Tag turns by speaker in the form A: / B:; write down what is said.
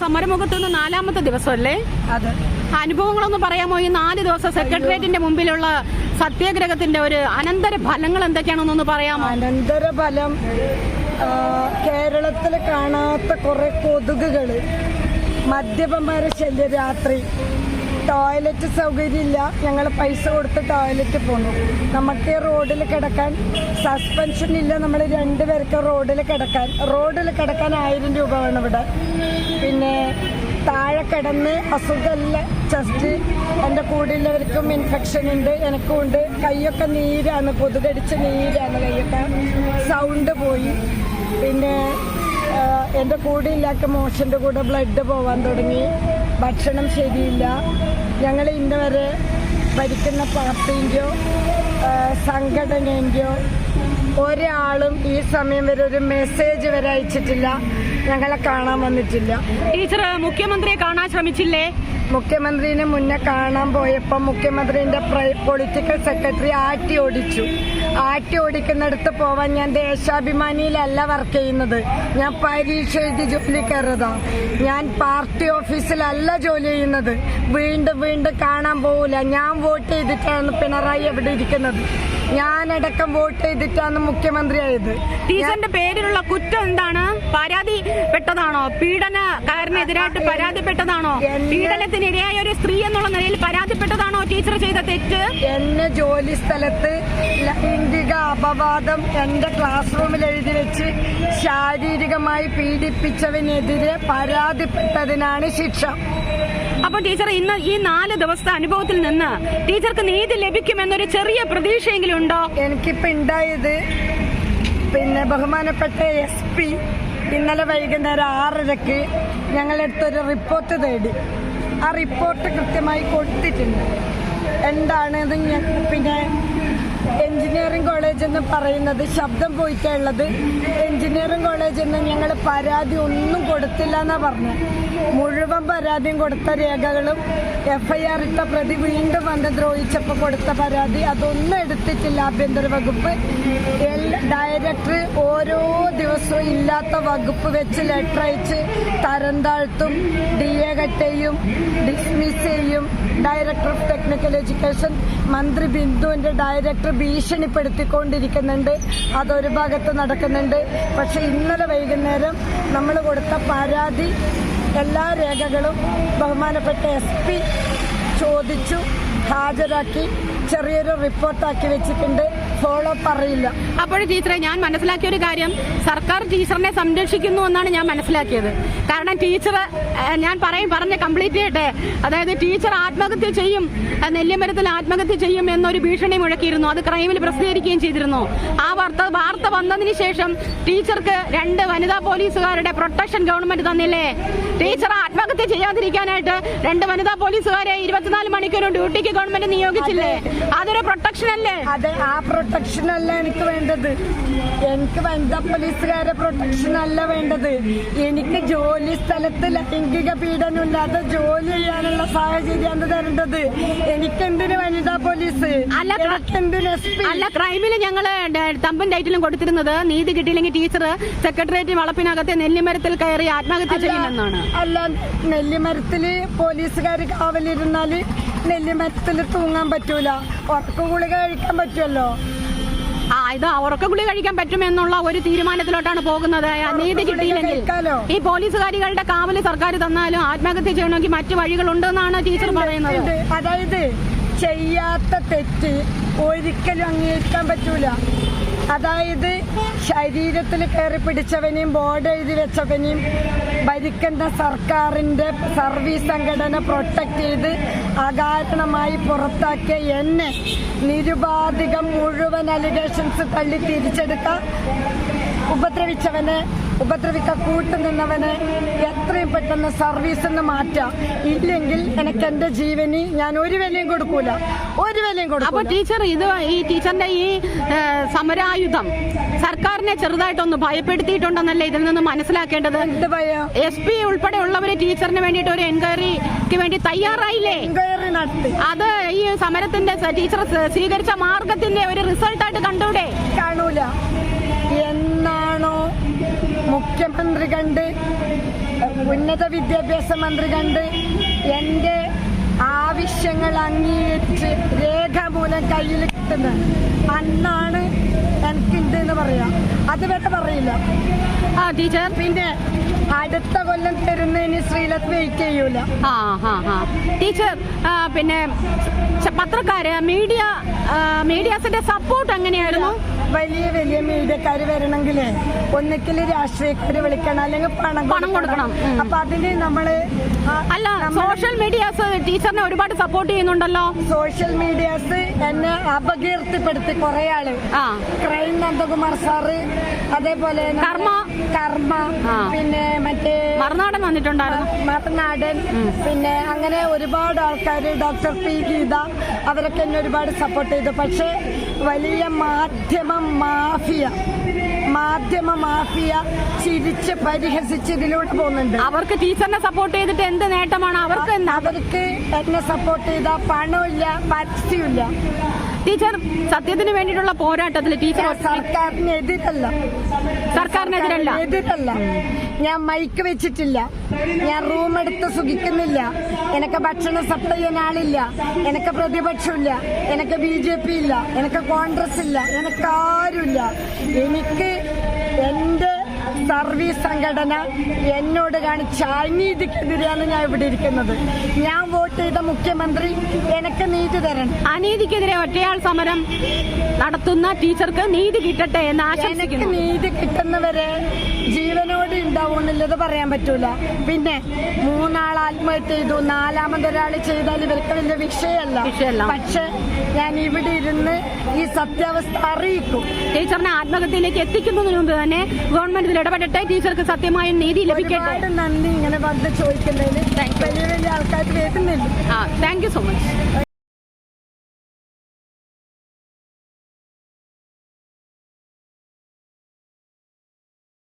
A: സമരമുഖത്ത് നിന്ന് നാലാമത്തെ ദിവസമല്ലേ?
B: അതെ.
A: അനുഭവങ്ങളൊന്ന് പറയാമോ? ഈ നാല് ദിവസം സെക്രട്ടേറിയറ്റിന്റെ മുമ്പിലുള്ള സത്യാഗ്രഹത്തിന്റെ ഒരു അനന്തര ഫലങ്ങൾ എന്തൊക്കെയാണെന്നൊന്ന് പറയാമോ?
B: അനന്തര ഫലം കേരളത്തിൽ കാണാത്ത കുറെ കൊതുകുകൾ മദ്യപന്മാരെ ശല്യം രാത്രി ടോയ്ലറ്റ് സൗകര്യമില്ല. ഞങ്ങൾ പൈസ കൊടുത്ത് ടോയ്ലറ്റ് പോന്നു. നമുക്ക് റോഡിൽ കിടക്കാൻ സസ്പെൻഷൻ ഇല്ല. നമ്മൾ രണ്ടുപേർക്ക് റോഡിൽ കിടക്കാൻ. റോഡിൽ കിടക്കാൻ ആയിരം രൂപ വേണം ഇവിടെ. പിന്നെ താഴെ കിടന്ന് അസുഖമല്ല. ചെസ്റ്റ് എന്റെ കൂടെയുള്ളവർക്കും ഇൻഫെക്ഷൻ ഉണ്ട്. എനിക്കും ഉണ്ട്. കൈയൊക്കെ നീരാണ്. കൊതുകടിച്ച് നീരാണ് കൈയൊക്കെ സൗണ്ട് പോയി. പിന്നെ എന്റെ കൂടെ ഇല്ലാത്ത മോഷന്റെ കൂടെ ബ്ലഡ് പോവാൻ തുടങ്ങി. ഭക്ഷണം ശരിയില്ല. ഞങ്ങൾ ഇന്ന് വരെ ഭരിക്കുന്ന പാർട്ടീന്റെയോ സംഘടനേന്റെയോ ഒരാളും ഈ സമയം വരെ ഒരു മെസ്സേജ് വരെ അയച്ചിട്ടില്ല. ഞങ്ങളെ കാണാൻ വന്നിട്ടില്ല.
A: ടീച്ചർ മുഖ്യമന്ത്രിയെ കാണാൻ ശ്രമിച്ചില്ലേ?
B: മുഖ്യമന്ത്രിനെ മുന്നേ കാണാൻ പോയപ്പോൾ മുഖ്യമന്ത്രിന്റെ പൊളിറ്റിക്കൽ സെക്രട്ടറി ആട്ടി ഓടിച്ചു. ആട്ടി ഓടിക്കുന്നിടത്ത് പോവാൻ ഞാൻ ദേശാഭിമാനിയിലല്ല വർക്ക് ചെയ്യുന്നത്. ഞാൻ പരീക്ഷ എഴുതി ജോലി കയറതാ ഞാൻ പാർട്ടി ഓഫീസിലല്ല ജോലി ചെയ്യുന്നത്. വീണ്ടും വീണ്ടും കാണാൻ പോവില്ല. ഞാൻ വോട്ട് ചെയ്തിട്ടാണ് പിണറായി എവിടെ ഇരിക്കുന്നത്. ഞാനടക്കം വോട്ട് ചെയ്തിട്ടാണ് മുഖ്യമന്ത്രിയായത്.
A: ടീച്ചറിന്റെ പേരിലുള്ള കുറ്റം എന്താണ്? പരാതിപ്പെട്ടതാണോ പീഡനക്കാരനെതിരായിട്ട് പരാതിപ്പെട്ടതാണോ? പീഡനത്തിനിരയായ ഒരു സ്ത്രീ എന്നുള്ള നിലയിൽ പരാതിപ്പെട്ടതാണോ ടീച്ചർ? തെറ്റ്
B: എന്നെ ജോലി സ്ഥലത്ത് ലൈംഗിക അപവാദം എന്റെ ക്ലാസ് റൂമിൽ എഴുതി വെച്ച് ശാരീരികമായി പീഡിപ്പിച്ചവനെതിരെ പരാതിപ്പെട്ടതിനാണ് ശിക്ഷ.
A: അപ്പൊ ടീച്ചർ ഇന്ന് ഈ നാല് ദിവസത്തെ അനുഭവത്തിൽ നിന്ന് ടീച്ചർക്ക് നീതി ലഭിക്കുമെന്നൊരു ചെറിയ പ്രതീക്ഷയെങ്കിലും ഉണ്ടോ?
B: എനിക്കിപ്പോ ഉണ്ടായത് പിന്നെ ബഹുമാനപ്പെട്ട എസ് പി ഇന്നലെ വൈകുന്നേരം ആറരക്ക് ഞങ്ങളെടുത്തൊരു റിപ്പോർട്ട് തേടി. ആ റിപ്പോർട്ട് കൃത്യമായി കൊടുത്തിട്ടുണ്ട്. എന്താണെന്ന് ഞാൻ പിന്നെ എഞ്ചിനീയറിംഗ് കോളേജ് എന്ന് പറയുന്നത് ശബ്ദം പോയിട്ടുള്ളത് എഞ്ചിനീയറിംഗ് കോളേജിൽ നിന്ന് ഞങ്ങൾ പരാതി ഒന്നും കൊടുത്തില്ല എന്നാ പറഞ്ഞു. മുഴുവൻ പരാതിയും കൊടുത്ത രേഖകളും എഫ്ഐആർ ഇട്ട പ്രതി വീണ്ടും വന്ന് ദ്രോഹിച്ചപ്പോൾ കൊടുത്ത പരാതി അതൊന്നും എടുത്തിട്ടില്ല ആഭ്യന്തര വകുപ്പ്. ഡയറക്ടർ ഓരോ ദിവസവും ഇല്ലാത്ത വകുപ്പ് വെച്ച് ലെറ്റർ അയച്ച് തരം താഴ്ത്തും ഡി എ കട്ടെയും ഡിസ്മിസ് ചെയ്യും. ഡയറക്ടർ ഓഫ് ടെക്നിക്കൽ എഡ്യൂക്കേഷൻ മന്ത്രി ബിന്ദുവിന്റെ ഡയറക്ടർ ഭീഷണിപ്പെടുത്തിക്കൊണ്ടിരിക്കുന്നുണ്ട്. അതൊരു ഭാഗത്ത് നടക്കുന്നുണ്ട്. പക്ഷെ ഇന്നലെ വൈകുന്നേരം നമ്മൾ കൊടുത്ത പരാതി എല്ലാ രേഖകളും ബഹുമാനപ്പെട്ട എസ് ചോദിച്ചു ഹാജരാക്കി. ചെറിയൊരു റിപ്പോർട്ടാക്കി വെച്ചിട്ടുണ്ട്. ഫോളോ അപ്പ് അറിയില്ല.
A: അപ്പോൾ ടീച്ചറെ ഞാൻ മനസ്സിലാക്കിയ ഒരു കാര്യം. സർക്കാർ ടീച്ചറിനെ സംരക്ഷിക്കുന്നു എന്നാണ് ഞാൻ മനസ്സിലാക്കിയത്. കാരണം ടീച്ചർ ഞാൻ പറയും പറഞ്ഞ് കംപ്ലീറ്റ് ചെയ്യട്ടെ. അതായത് ടീച്ചർ ആത്മഹത്യ ചെയ്യും നെല്ലിമരത്തിൽ ആത്മഹത്യ ചെയ്യും എന്നൊരു ഭീഷണി മുഴക്കിയിരുന്നു. അത് ക്രൈമിൽ പ്രസിദ്ധീകരിക്കുകയും ചെയ്തിരുന്നു. ആ വാർത്ത വാർത്ത വന്നതിന് ശേഷം ടീച്ചർക്ക് രണ്ട് വനിതാ പോലീസുകാരുടെ പ്രൊട്ടക്ഷൻ ഗവൺമെന്റ് തന്നില്ലേ? ടീച്ചർ ആത്മഹത്യ ചെയ്യാതിരിക്കാനായിട്ട് രണ്ട് വനിതാ പോലീസുകാരെ ഇരുപത്തിനാല് മണിക്കൂർ ഡ്യൂട്ടിക്ക് ഗവൺമെന്റ് നിയോഗിച്ചില്ലേ? അതൊരു പ്രൊട്ടക്ഷൻ അല്ലേ?
B: അതെ ആ പ്രൊട്ടക്ഷൻ അല്ല എനിക്ക് വേണ്ടത്? എനിക്ക് വനിതാ പോലീസുകാരെ പ്രൊട്ടക്ഷൻ അല്ല വേണ്ടത്. എനിക്ക് ജോലി സ്ഥലത്ത് ലൈംഗിക പീഡനം ഇല്ലാതെ ജോലി ചെയ്യാനുള്ള സാഹചര്യമാണ് തരേണ്ടത്? എനിക്കെന്തിന് വനിതാ പോലീസ്?
A: അല്ല, അല്ല ക്രൈമിൽ ഞങ്ങൾ തമ്പൻ തമ്പും ടൈറ്റിലും കൊടുത്തിരുന്നത് നീതി കിട്ടിയില്ലെങ്കിൽ ടീച്ചർ സെക്രട്ടേറിയറ്റ് വളപ്പിനകത്തെ നെല്ലിമരത്തിൽ കയറി ആത്മഹത്യ ചെയ്യുമെന്നാണ്.
B: അല്ല നെല്ലിമരത്തിൽ പോലീസുകാർ കാവലിരുന്നാൽ നെല്ലിമരത്തിൽ തൂങ്ങാൻ പറ്റൂല. ഉറക്ക ഗുളിക കഴിക്കാൻ പറ്റുമല്ലോ?
A: ആ ഇത് ഉറക്ക ഗുളി കഴിക്കാൻ പറ്റുമെന്നുള്ള ഒരു തീരുമാനത്തിലോട്ടാണ് പോകുന്നത്. നീതി കിട്ടിയില്ലെങ്കിൽ ഈ പോലീസുകാരികളുടെ കാവൽ സർക്കാർ തന്നാലും ആത്മഹത്യ ചെയ്യണമെങ്കിൽ മറ്റു വഴികളുണ്ടെന്നാണ് ടീച്ചർ പറയുന്നത്.
B: അതായത് ചെയ്യാത്ത തെറ്റ് ഒരിക്കലും അംഗീകരിക്കാൻ പറ്റൂല. അതായത് ശരീരത്തിൽ കയറി പിടിച്ചവനെയും ബോർഡ് എഴുതി വെച്ചവനെയും ഭരിക്കുന്ന സർക്കാരിന്റെ സർവീസ് സംഘടന പ്രൊട്ടക്ട് ചെയ്ത് അകാരണമായി പുറത്താക്കിയ എന്നെ നിരുപാധികം മുഴുവൻ അലിഗേഷൻസ് തള്ളി തിരിച്ചെടുത്ത ഉപദ്രവിച്ചവനെ ഉപദ്രവിക്ക കൂട്ടുനിന്നവനെ എത്രയും പെട്ടെന്ന് സർവീസിൽ നിന്ന് മാറ്റാം. ഇല്ലെങ്കിൽ എനിക്ക് എന്റെ ജീവനി ഞാൻ ഒരു വിലയും കൊടുക്കൂല. ഒരു വിലയും
A: കൊടുക്കും
B: അപ്പൊ
A: ടീച്ചർ ഇത് ഈ ടീച്ചറിന്റെ ഈ സമരായുധം സർക്കാരിനെ ചെറുതായിട്ടൊന്ന് ഭയപ്പെടുത്തിയിട്ടുണ്ടെന്നല്ലേ ഇതിൽ നിന്ന് മനസ്സിലാക്കേണ്ടത്?
B: എന്ത് ഭയം?
A: എസ് പി ഉൾപ്പെടെയുള്ളവര് ടീച്ചറിന് വേണ്ടിയിട്ട് ഒരു എൻക്വയറിക്ക് വേണ്ടി തയ്യാറായില്ലേ?
B: എൻക്വയറി നടത്തി.
A: അത് ഈ സമരത്തിന്റെ ടീച്ചർ സ്വീകരിച്ച മാർഗത്തിന്റെ ഒരു റിസൾട്ടായിട്ട് കണ്ടൂടെ?
B: കാണൂല. മുഖ്യമന്ത്രി കണ്ട് ഉന്നത വിദ്യാഭ്യാസ മന്ത്രി കണ്ട് എന്റെ ആവശ്യങ്ങൾ അംഗീകരിച്ച് രേഖാമൂലം കയ്യിൽ കിട്ടുന്നത്. അന്നാണ് എനിക്കുണ്ട് എന്ന് പറയാം അതുവരെ പറയില്ല.
A: ആ ടീച്ചർ?
B: പിന്നെ അടുത്ത കൊല്ലം തരുന്നതിന് ശ്രീലത്ത് വെയിറ്റ് ചെയ്യൂല.
A: ആ ഹാ ഹാ ടീച്ചർ പിന്നെ പത്രക്കാര് മീഡിയ മീഡിയാസിന്റെ സപ്പോർട്ട് എങ്ങനെയായിരുന്നു?
B: വലിയ വലിയ മീഡിയക്കാർ വരണമെങ്കിലേ ഒന്നിക്കൽ രാഷ്ട്രീയക്കാര് വിളിക്കണം അല്ലെങ്കിൽ പണം
A: പണം കൊടുക്കണം.
B: അപ്പൊ അതിന് നമ്മൾ
A: അല്ല സോഷ്യൽ മീഡിയാസ് ടീച്ചറിനെ ഒരുപാട് സപ്പോർട്ട് ചെയ്യുന്നുണ്ടല്ലോ.
B: സോഷ്യൽ മീഡിയാസ് എന്നെ അപകീർത്തിപ്പെടുത്തി കുറെ
A: ആൾ.
B: ക്രൈം നന്ദകുമാർ സാറ് അതേപോലെ
A: കർമ്മ.
B: കർമ്മ പിന്നെ മറ്റേ
A: മറുനാടൻ വന്നിട്ടുണ്ടായിരുന്നു.
B: മറുനാടൻ പിന്നെ അങ്ങനെ ഒരുപാട് ആൾക്കാർ ഡോക്ടർ പി ഗീത അവരൊക്കെ എന്നെ ഒരുപാട് സപ്പോർട്ട് ചെയ്തു. പക്ഷേ വലിയ മാധ്യമം മാഫിയ. മാധ്യമ മാഫിയ ചിരിച്ച് പരിഹസിച്ച് ഇതിലൂടെ പോകുന്നുണ്ട്.
A: അവർക്ക് ടീച്ചറിനെ സപ്പോർട്ട് ചെയ്തിട്ട് എന്ത് നേട്ടമാണ്? അവർക്ക്
B: അവർക്ക് എന്നെ സപ്പോർട്ട് ചെയ്ത പണമില്ല പരസ്യമില്ല.
A: ടീച്ചർ സത്യത്തിന് വേണ്ടിയിട്ടുള്ള പോരാട്ടത്തിൽ ടീച്ചർ
B: സർക്കാരിനെതിരല്ല.
A: സർക്കാരിനെതിരല്ല.
B: എതിരല്ല ഞാൻ മൈക്ക് വെച്ചിട്ടില്ല. ഞാൻ റൂം എടുത്ത് സുഖിക്കുന്നില്ല. എനിക്ക് ഭക്ഷണം സപ്ലൈ ചെയ്യാൻ ആളില്ല. എനിക്ക് പ്രതിപക്ഷമില്ല. എനിക്ക് ബി ജെ പി ഇല്ല. എനിക്ക് കോൺഗ്രസ് ഇല്ല. എനിക്ക് ആരുമില്ല. എനിക്ക് എന്റെ സർവീസ് സംഘടന എന്നോട് കാണിച്ച അനീതിക്കെതിരെയാണ് ഞാൻ ഇവിടെ ഇരിക്കുന്നത്. ഞാൻ വോട്ട് ചെയ്ത മുഖ്യമന്ത്രി എനിക്ക് നീതി തരണം.
A: അനീതിക്കെതിരെ ഒറ്റയാൾ സമരം നടത്തുന്ന ടീച്ചർക്ക് നീതി കിട്ടട്ടെ എന്ന് ആശംസിക്കുന്നു.
B: നീതി കിട്ടുന്നവരെ ജീവനോട് ഉണ്ടാവുമെന്നുള്ളത് പറയാൻ പറ്റൂല. പിന്നെ മൂന്നാൾ ആത്മഹത്യ ചെയ്തു. നാലാമതൊരാൾ ചെയ്താൽ ഇവർക്ക് വലിയ വിഷയമല്ല.
A: വിഷയമല്ല.
B: പക്ഷെ ഞാൻ ഇവിടെ ഇരുന്ന് ഈ സത്യാവസ്ഥ അറിയിക്കും.
A: ടീച്ചറിനെ ആത്മഹത്യയിലേക്ക് എത്തിക്കുന്നതിന് മുമ്പ് തന്നെ ഗവൺമെന്റ് ഇടപെടട്ടെ ടീച്ചർക്ക് സത്യമായ നീതി ലഭിക്കട്ടെ.
B: നന്ദി ഇങ്ങനെ വന്ന് ചോദിക്കുന്നതിന്. വലിയ വലിയ ആൾക്കാർ വരുന്നില്ല
A: ആ താങ്ക് യു സോ മച്ച്